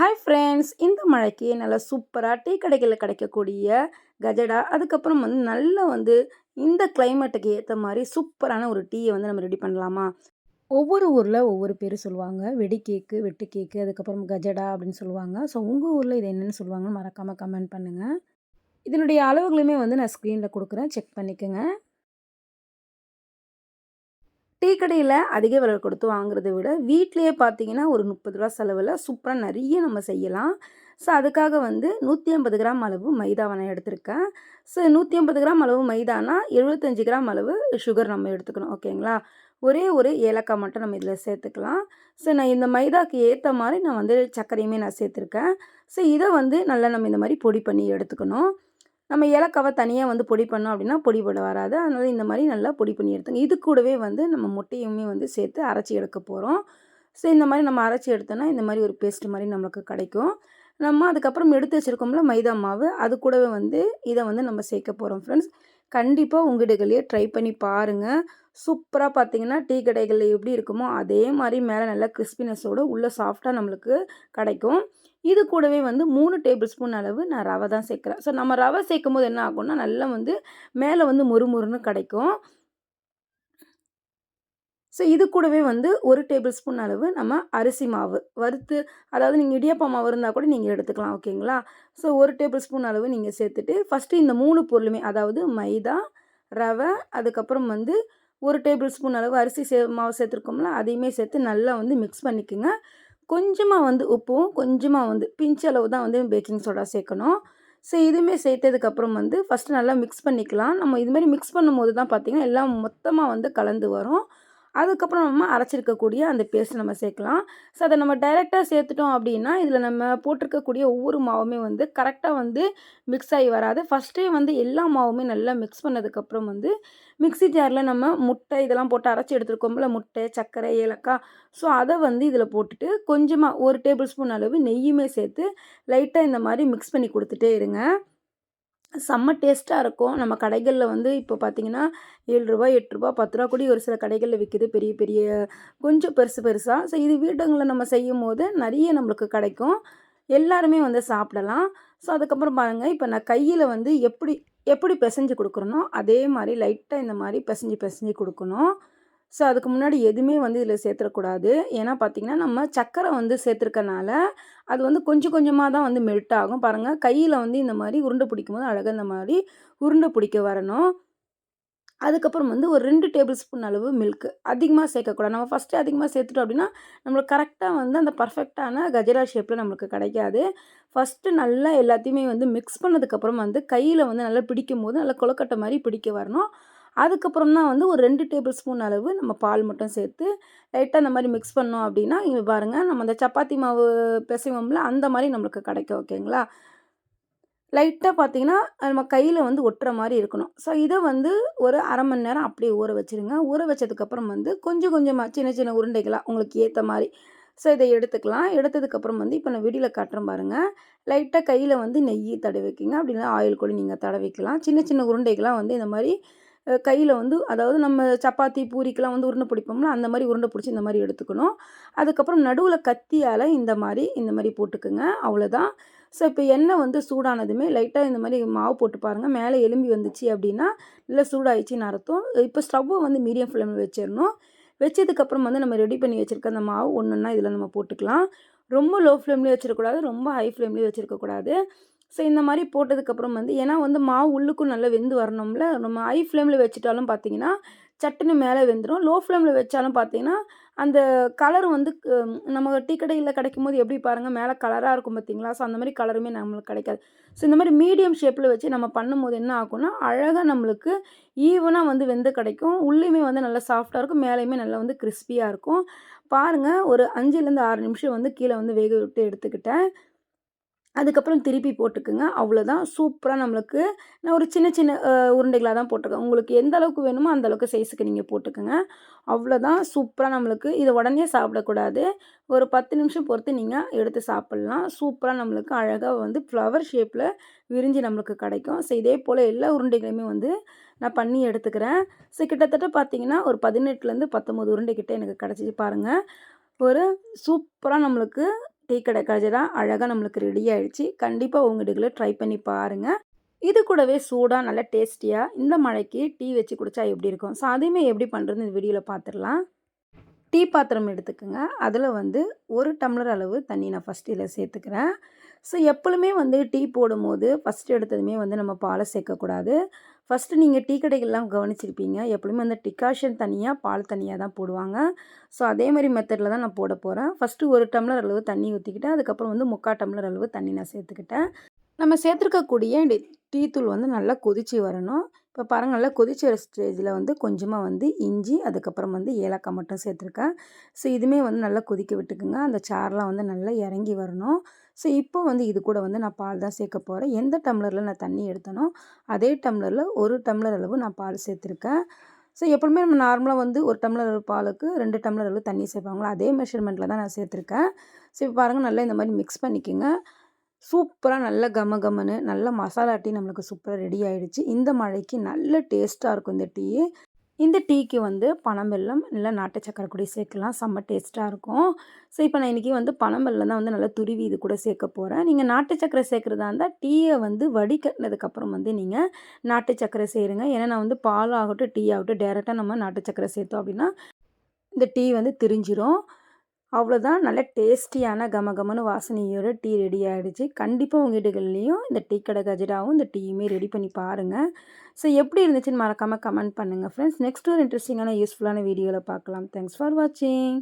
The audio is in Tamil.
ஹாய் ஃப்ரெண்ட்ஸ் இந்த மழைக்கு நல்லா சூப்பராக டீ கடைகளில் கிடைக்கக்கூடிய கஜடா அதுக்கப்புறம் வந்து நல்லா வந்து இந்த கிளைமேட்டுக்கு ஏற்ற மாதிரி சூப்பரான ஒரு டீயை வந்து நம்ம ரெடி பண்ணலாமா? ஒவ்வொரு ஊரில் ஒவ்வொரு பேர் சொல்லுவாங்க. வெடி கேக்கு வெட்டு கேக்கு அதுக்கப்புறம் கஜடா அப்படின்னு சொல்லுவாங்க. ஸோ உங்கள் ஊரில் இது என்னென்னு சொல்லுவாங்கன்னு மறக்காமல் கமெண்ட் பண்ணுங்கள் இதனுடைய அளவுகளுமே வந்து நான் ஸ்க்ரீனில் கொடுக்குறேன். செக் பண்ணிக்கோங்க. டீ கடையில் அதிக விலை கொடுத்து வாங்குறத விட வீட்லேயே பார்த்தீங்கன்னா ஒரு முப்பது ரூபா செலவில் சூப்பராக நிறைய நம்ம செய்யலாம். ஸோ அதுக்காக வந்து நூற்றி ஐம்பது கிராம் அளவு மைதாவை நான் எடுத்திருக்கேன். ஸோ நூற்றி ஐம்பது கிராம் அளவு மைதானா எழுபத்தஞ்சி கிராம் அளவு சுகர் நம்ம எடுத்துக்கணும் ஓகேங்களா? ஒரே ஒரு ஏலக்காய் மட்டும் நம்ம இதில் சேர்த்துக்கலாம். ஸோ நான் இந்த மைதாக்கு ஏற்ற மாதிரி நான் வந்து சர்க்கரையுமே நான் சேர்த்துருக்கேன். ஸோ இதை வந்து நல்லா நம்ம இந்த மாதிரி பொடி பண்ணி எடுத்துக்கணும். நம்ம ஏலக்காவை தனியாக வந்து பொடி பண்ணோம் அப்படின்னா பொடி பண்ண வராது. அதனால் இந்த மாதிரி நல்லா பொடி பண்ணி எடுத்துங்க. இது கூடவே வந்து நம்ம முட்டையுமே வந்து சேர்த்து அரைச்சி எடுக்க போகிறோம் ஸோ இந்த மாதிரி நம்ம அரைச்சி எடுத்தோன்னா இந்த மாதிரி ஒரு பேஸ்ட் மாதிரி நம்மளுக்கு கிடைக்கும். நம்ம அதுக்கப்புறம் எடுத்து வச்சுருக்கோம்ல மைதா மாவு அது கூடவே வந்து இதை வந்து நம்ம சேர்க்க போகிறோம் ஃப்ரெண்ட்ஸ் கண்டிப்பாக உங்கள் ட்ரை பண்ணி பாருங்கள் சூப்பராக பார்த்தீங்கன்னா டீ கடைகளில் எப்படி இருக்குமோ அதே மாதிரி மேலே நல்லா கிறிஸ்பினஸோடு உள்ளே சாஃப்டாக நம்மளுக்கு கிடைக்கும். இது கூடவே வந்து மூணு டேபிள் ஸ்பூன் அளவு நான் ரவை தான் சேர்க்குறேன். ஸோ நம்ம ரவை சேர்க்கும் போது என்ன ஆகும்னா நல்லா வந்து மேலே வந்து முறுமுறுன்னு கிடைக்கும். ஸோ இது கூடவே வந்து ஒரு டேபிள் ஸ்பூன் அளவு நம்ம அரிசி மாவு வறுத்து அதாவது நீங்கள் இடியப்பா மாவு இருந்தால் கூட நீங்கள் எடுத்துக்கலாம் ஓகேங்களா? ஸோ ஒரு டேபிள் ஸ்பூன் அளவு நீங்கள் சேர்த்துட்டு ஃபஸ்ட்டு இந்த மூணு பொருளுமே அதாவது மைதா ரவை அதுக்கப்புறம் வந்து ஒரு டேபிள் ஸ்பூன் அளவு அரிசி சே மாவு சேர்த்துருக்கோம்ல அதையுமே சேர்த்து நல்லா வந்து மிக்ஸ் பண்ணிக்கோங்க. கொஞ்சமாக வந்து உப்பும் கொஞ்சமாக வந்து பிஞ்ச் அளவு தான் வந்து பேக்கிங் சோடா சேர்க்கணும். ஸோ இதுவுமே சேர்த்ததுக்கப்புறம் வந்து ஃபஸ்ட்டு நல்லா மிக்ஸ் பண்ணிக்கலாம். நம்ம இதுமாதிரி மிக்ஸ் பண்ணும்போது தான் பார்த்திங்கன்னா எல்லாம் மொத்தமாக வந்து கலந்து வரும். அதுக்கப்புறம் நம்ம அரைச்சிருக்கக்கூடிய அந்த பேஸ்ட் நம்ம சேர்க்கலாம். ஸோ அதை நம்ம டைரெக்டாக சேர்த்துட்டோம் அப்படின்னா இதில் நம்ம போட்டிருக்கக்கூடிய ஒவ்வொரு மாவுமே வந்து கரெக்டாக வந்து மிக்ஸ் ஆகி வராது. ஃபஸ்ட்டே வந்து எல்லா மாவுமே நல்லா மிக்ஸ் பண்ணதுக்கப்புறம் வந்து மிக்ஸி ஜாரில் நம்ம முட்டை இதெல்லாம் போட்டு அரைச்சி எடுத்துருக்கோம்ல முட்டை சர்க்கரை ஏலக்காய். ஸோ அதை வந்து இதில் போட்டுட்டு கொஞ்சமாக ஒரு டேபிள் ஸ்பூன் அளவு நெய்யுமே சேர்த்து லைட்டாக இந்த மாதிரி மிக்ஸ் பண்ணி கொடுத்துட்டே இருங்க. செம்ம டேஸ்ட்டாக இருக்கும். நம்ம கடைகளில் வந்து இப்போ பார்த்தீங்கன்னா ஏழு ரூபா எட்டு ரூபா பத்து ரூபா கூட ஒரு சில கடைகளில் விற்கிது பெரிய பெரிய கொஞ்சம் பெருசு பெருசாக ஸோ இது வீடுங்களில் நம்ம செய்யும் போது நிறைய நம்மளுக்கு கிடைக்கும். எல்லாருமே வந்து சாப்பிடலாம். ஸோ அதுக்கப்புறம் பாருங்கள் இப்போ நான் கையில் வந்து எப்படி எப்படி பிசைஞ்சு கொடுக்குறனோ அதே மாதிரி லைட்டாக இந்த மாதிரி பிசைஞ்சு பிசைஞ்சு கொடுக்கணும். ஸோ அதுக்கு முன்னாடி எதுவுமே வந்து இதில் சேர்த்துடக்கூடாது ஏன்னா பார்த்திங்கன்னா நம்ம சக்கரை வந்து சேர்த்துருக்கனால அது வந்து கொஞ்சம் கொஞ்சமாக தான் வந்து மெல்ட் ஆகும். பாருங்கள் கையில் வந்து இந்த மாதிரி உருண்டை பிடிக்கும் போது அழகாக இந்த மாதிரி உருண்டை பிடிக்க வரணும். அதுக்கப்புறம் வந்து ஒரு ரெண்டு டேபிள் ஸ்பூன் அளவு மில்க் அதிகமாக சேர்க்கக்கூடாது. நம்ம ஃபஸ்ட்டு அதிகமாக சேர்த்துட்டோம் அப்படின்னா நம்மளுக்கு கரெக்டாக வந்து அந்த பர்ஃபெக்டான கஜரா ஷேப்பில் நம்மளுக்கு கிடைக்காது. ஃபஸ்ட்டு நல்லா எல்லாத்தையுமே வந்து மிக்ஸ் பண்ணதுக்கப்புறம் வந்து கையில் வந்து நல்லா பிடிக்கும் போது நல்லா கொலக்கட்டை மாதிரி பிடிக்க வரணும். அதுக்கப்புறம் தான் வந்து ஒரு ரெண்டு டேபிள் ஸ்பூன் அளவு நம்ம பால் மட்டும் சேர்த்து லைட்டாக அந்த மாதிரி மிக்ஸ் பண்ணோம் அப்படின்னா இங்கே பாருங்கள் நம்ம அந்த சப்பாத்தி மாவு பிசைவோம்ல அந்த மாதிரி நம்மளுக்கு கிடைக்கும் ஓகேங்களா? லைட்டாக பார்த்தீங்கன்னா நம்ம கையில் வந்து ஒட்டுற மாதிரி இருக்கணும். ஸோ இதை வந்து ஒரு அரை மணி நேரம் அப்படியே ஊற வச்சுருங்க. ஊற வச்சதுக்கப்புறம் வந்து கொஞ்சம் கொஞ்சமாக சின்ன சின்ன உருண்டைகளாக உங்களுக்கு ஏற்ற மாதிரி. ஸோ இதை எடுத்துக்கலாம். எடுத்ததுக்கப்புறம் வந்து இப்போ நான் வீடியோவில் காட்டுறேன் பாருங்கள் லைட்டாக கையில் வந்து நெய் தடவிக்கிங்க. அப்படின்னா ஆயில் கூட நீங்கள் தடவிக்கலாம். சின்ன சின்ன உருண்டைகளாக வந்து இந்த மாதிரி கையில் வந்து அதாவது நம்ம சப்பாத்தி பூரிக்கெலாம் வந்து உருண்டை பிடிப்போம்ல அந்த மாதிரி உருண்டை பிடிச்சி இந்த மாதிரி எடுத்துக்கணும். அதுக்கப்புறம் நடுவில் கத்தியால் இந்த மாதிரி இந்த மாதிரி போட்டுக்குங்க. அவ்வளோதான் ஸோ இப்போ எண்ணெய் வந்து சூடானதுமே லைட்டாக இந்த மாதிரி மாவு போட்டு பாருங்கள் மேலே எலும்பி வந்துச்சு அப்படின்னா நல்லா சூடாயிடுச்சின்னு அர்த்தம். இப்போ ஸ்டவ்வை வந்து மீடியம் ஃப்ளேமில் வச்சிடணும். வச்சதுக்கப்புறம் வந்து நம்ம ரெடி பண்ணி வச்சுருக்க அந்த மாவு ஒன்று ஒன்றா இதில் நம்ம போட்டுக்கலாம். ரொம்ப லோ ஃப்ளேம்லேயே வச்சிருக்கக்கூடாது ரொம்ப ஹை ஃப்ளேம்லேயே வச்சுருக்கக்கூடாது. ஸோ இந்த மாதிரி போட்டதுக்கப்புறம் வந்து ஏன்னா வந்து மாவு உள்ளுக்கும் நல்லா வெந்து வரணும்ல. நம்ம ஹை ஃப்ளேமில் வச்சுட்டாலும் பார்த்தீங்கன்னா சட்டுன்னு மேலே வெந்துடும் லோ ஃப்ளேமில் வச்சாலும் பார்த்தீங்கன்னா அந்த கலர் வந்து நம்ம டீ கடையில் கிடைக்கும் போது எப்படி பாருங்கள் மேலே கலராக இருக்கும் பார்த்தீங்களா? ஸோ அந்த மாதிரி கலருமே நம்மளுக்கு கிடைக்காது. ஸோ இந்த மாதிரி மீடியம் ஷேப்பில் வச்சு நம்ம பண்ணும்போது என்ன ஆகும்னா அழகாக நம்மளுக்கு ஈவனாக வந்து வெந்து கிடைக்கும். உள்ளேயுமே வந்து நல்லா சாஃப்டாக இருக்கும். மேலேயுமே நல்லா வந்து கிறிஸ்பியாக இருக்கும். பாருங்கள் ஒரு அஞ்சுலேருந்து ஆறு நிமிஷம் வந்து கீழே வந்து வேக விட்டு எடுத்துக்கிட்டேன். அதுக்கப்புறம் திருப்பி போட்டுக்குங்க. அவ்வளோதான். சூப்பராக நம்மளுக்கு நான் ஒரு சின்ன சின்ன உருண்டைகளாக தான் போட்டிருக்கேன். உங்களுக்கு எந்த அளவுக்கு வேணுமோ அந்த அளவுக்கு சைஸுக்கு நீங்கள் போட்டுக்கோங்க. அவ்வளோதான். சூப்பராக நம்மளுக்கு இதை உடனே சாப்பிடக்கூடாது. ஒரு பத்து நிமிஷம் பொறுத்து நீங்கள் எடுத்து சாப்பிட்லாம். சூப்பராக நம்மளுக்கு அழகாக வந்து ஃப்ளவர் ஷேப்பில் விரிஞ்சு நம்மளுக்கு கிடைக்கும். ஸோ இதே போல் எல்லா உருண்டைகளையுமே வந்து நான் பண்ணி எடுத்துக்கிறேன். ஸோ கிட்டத்தட்ட பார்த்தீங்கன்னா ஒரு பதினெட்டுலேருந்து பத்தொம்பது உருண்டை கிட்டே எனக்கு கிடச்சிச்சு பாருங்கள் ஒரு சூப்பராக நம்மளுக்கு டீ கடை கஜரா அழகாக நம்மளுக்கு ரெடி ஆயிடுச்சு. கண்டிப்பாக உங்கள் வீடுகளில் ட்ரை பண்ணி பாருங்கள் இது கூடவே சூடாக நல்லா டேஸ்டியாக இந்த மழைக்கு டீ வச்சு குடித்தா எப்படி இருக்கும்? ஸோ அதையுமே எப்படி பண்ணுறதுன்னு இந்த வீடியோவில் பார்த்துடலாம் டீ பாத்திரம் எடுத்துக்கோங்க. அதில் வந்து ஒரு டம்ளர் அளவு தண்ணி நான் ஃபஸ்ட்டு இதில் சேர்த்துக்கிறேன். ஸோ எப்பொழுதுமே வந்து டீ போடும்போது ஃபஸ்ட்டு எடுத்ததுமே வந்து நம்ம பாலை சேர்க்கக்கூடாது. ஃபஸ்ட்டு நீங்கள் டீ கடைகள்லாம் கவனிச்சிருப்பீங்க. எப்பொழுதுமே அந்த டிகாஷன் தனியாக பால் தனியாக தான் போடுவாங்க. ஸோ அதே மாதிரி மெத்தடில் தான் நான் போட போகிறேன் ஃபஸ்ட்டு ஒரு டம்ளர் அளவு தண்ணி ஊற்றிக்கிட்டேன் அதுக்கப்புறம் வந்து முக்கால் டம்ளர் அளவு தண்ணி நான் சேர்த்துக்கிட்டேன். நம்ம சேர்த்துருக்கக்கூடிய டீ தூள் வந்து நல்லா கொதித்து வரணும். இப்போ பாருங்கள் நல்லா கொதிச்சு வர ஸ்டேஜில் வந்து கொஞ்சமாக வந்து இஞ்சி அதுக்கப்புறம் வந்து ஏலக்காய் மட்டும் சேர்த்துருக்கேன். ஸோ இதுவுமே வந்து நல்லா கொதிக்க விட்டுக்குங்க. அந்த சாரெலாம் வந்து நல்லா இறங்கி வரணும். ஸோ இப்போ வந்து இது கூட வந்து நான் பால் தான் சேர்க்க போகிறேன் எந்த டம்ளரில் நான் தண்ணி எடுத்தனோ அதே டம்ளரில் ஒரு டம்ளர் அளவு நான் பால் சேர்த்துருக்கேன். ஸோ எப்பவுமே நம்ம நார்மலாக வந்து ஒரு டம்ளர் அளவு பாலுக்கு ரெண்டு டம்ளர் அளவு தண்ணி சேர்ப்பாங்களோ? அதே மெஷர்மெண்ட்டில் தான் நான் சேர்த்துருக்கேன். ஸோ இப்போ பாருங்கள் நல்லா இந்த மாதிரி மிக்ஸ் பண்ணிக்கோங்க. சூப்பராக நல்ல கம கமன்னு நல்ல மசாலா டீ நம்மளுக்கு சூப்பராக ரெடி ஆகிடுச்சு இந்த மழைக்கு நல்ல டேஸ்ட்டாக இருக்கும் இந்த டீ. இந்த டீக்கு வந்து பனம் வெல்லம் இல்லை நாட்டு சக்கரை கூட சேர்க்கலாம். செம்ம டேஸ்ட்டாக இருக்கும். ஸோ இப்போ நான் இன்றைக்கி வந்து பனம்பெல்லம் தான் வந்து நல்லா துருவி இது கூட சேர்க்க போகிறேன் நீங்கள் நாட்டு சக்கரை சேர்க்குறதா இருந்தால் டீயை வந்து வடிகட்டினதுக்கப்புறம் வந்து நீங்கள் நாட்டு சக்கரை சேருங்க. ஏன்னா நான் வந்து பால் ஆகட்டும் டீ ஆகட்டும் டேரெக்டாக நம்ம நாட்டு சக்கரை சேர்த்தோம் அப்படின்னா இந்த டீ வந்து திரிஞ்சிரும். அவ்வளோதான் நல்ல டேஸ்டியான கமகமனு வாசனையோட டீ ரெடி ஆகிடுச்சு கண்டிப்பாக உங்கள் வீடுகள்லேயும் இந்த டீ கடை கஜடாவும் இந்த டீயுமே ரெடி பண்ணி பாருங்கள் ஸோ எப்படி இருந்துச்சுன்னு மறக்காமல் கமெண்ட் பண்ணுங்கள் ஃப்ரெண்ட்ஸ் நெக்ஸ்ட் ஒரு இன்ட்ரெஸ்டிங்கான யூஸ்ஃபுல்லான வீடியோவில் பார்க்கலாம் தேங்க்ஸ் ஃபார் வாட்சிங்